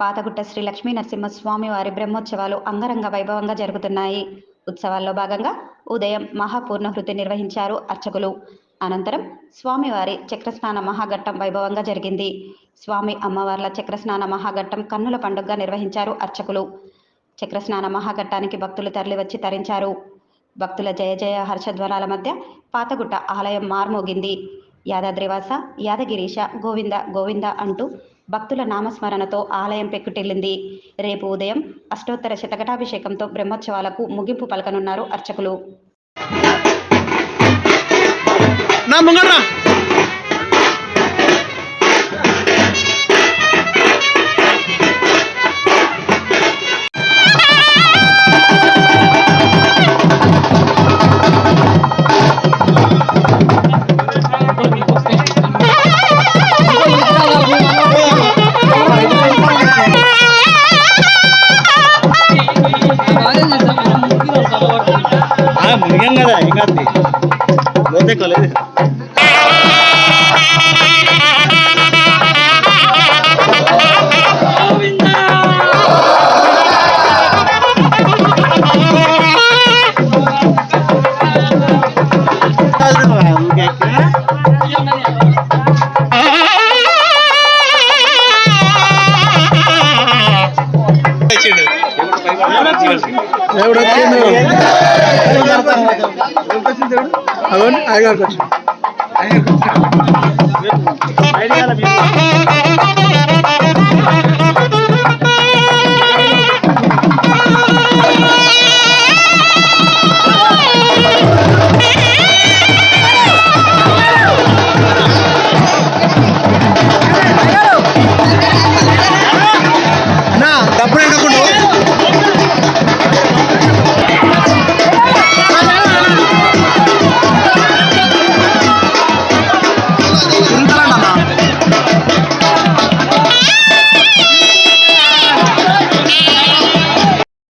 పాతగుట్ట శ్రీ లక్ష్మీ నరసింహస్వామి వారి బ్రహ్మోత్సవాలు అంగరంగ వైభవంగా జరుగుతున్నాయి. ఉత్సవాల్లో భాగంగా ఉదయం మహాపూర్ణహృతి నిర్వహించారు అర్చకులు. అనంతరం స్వామివారి చక్రస్నాన మహాఘట్టం వైభవంగా జరిగింది. స్వామి అమ్మవార్ల చక్రస్నాన మహాఘట్టం కన్నుల పండుగగా నిర్వహించారు అర్చకులు. చక్రస్నాన మహాఘట్టానికి భక్తులు తరలివచ్చి తరించారు. భక్తుల జయ జయ హర్షధ్వనాల మధ్య పాతగుట్ట ఆలయం మార్మోగింది. యాదాద్రివాస యాదగిరీశ గోవింద గోవింద అంటూ భక్తుల నామస్మరణతో ఆలయం పెక్కుటెల్లింది. రేపు ఉదయం అష్టోత్తర శతకటాభిషేకంతో బ్రహ్మోత్సవాలకు ముగింపు పలకనున్నారు అర్చకులు. నా ముంగరా మునిగాం కదా ఇంకా పోతే కొలేదు దేవుడు వచ్చిండు అవును ఆయన ఐడియా